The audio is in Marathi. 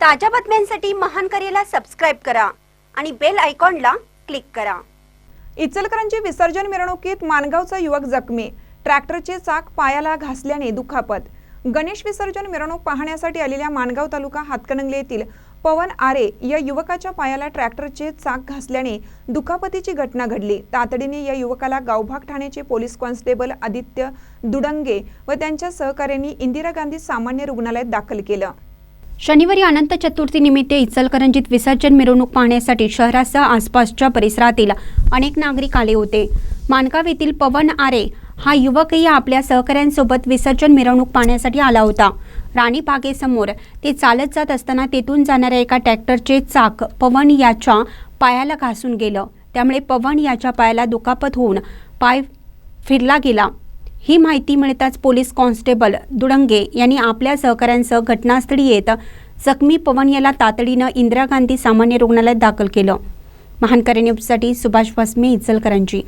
ताज्या बातम्यांसाठी महान करेला सबस्क्राईब करा आणि बेल आयकॉनला क्लिक करा. इचलकरंजी विसर्जन मिरवणुकीत मानगावचा युवक जखमी. ट्रॅक्टरचे चाक पायाला घासल्याने दुखापत. गणेश विसर्जन मिरवणूक पाहण्यासाठी आलेल्या मानगाव तालुका हातकणंगले येथील पवन आरे या युवकाच्या पायाला ट्रॅक्टरचे चाक घासल्याने दुखापतीची घटना घडली. तातडीने या युवकाला गावभाग ठाण्याचे पोलीस कॉन्स्टेबल आदित्य दुडंगे व त्यांच्या सहकाऱ्यांनी इंदिरा गांधी सामान्य रुग्णालयात दाखल केलं. शनिवारी अनंत चतुर्थीनिमित्त इचलकरंजीत विसर्जन मिरवणूक पाहण्यासाठी शहरासह आसपासच्या परिसरातील अनेक नागरिक आले होते. मानगाव येथील पवन आरे हा युवकही आपल्या सहकाऱ्यांसोबत विसर्जन मिरवणूक पाहण्यासाठी आला होता. राणी बागेसमोर ते चालत जात असताना तेथून जाणाऱ्या एका ट्रॅक्टरचे चाक पवन याच्या पायाला घासून गेलं. त्यामुळे पवन याच्या पायाला दुखापत होऊन पाय फिरला गेला. ही माहिती मिळताच पोलीस कॉन्स्टेबल दुडंगे यांनी आपल्या सहकाऱ्यांसह घटनास्थळी येत जखमी पवन याला तातडीनं इंदिरा गांधी सामान्य रुग्णालयात दाखल केलं. महानकरे न्यूजसाठी सुभाष वसमे इचलकरांची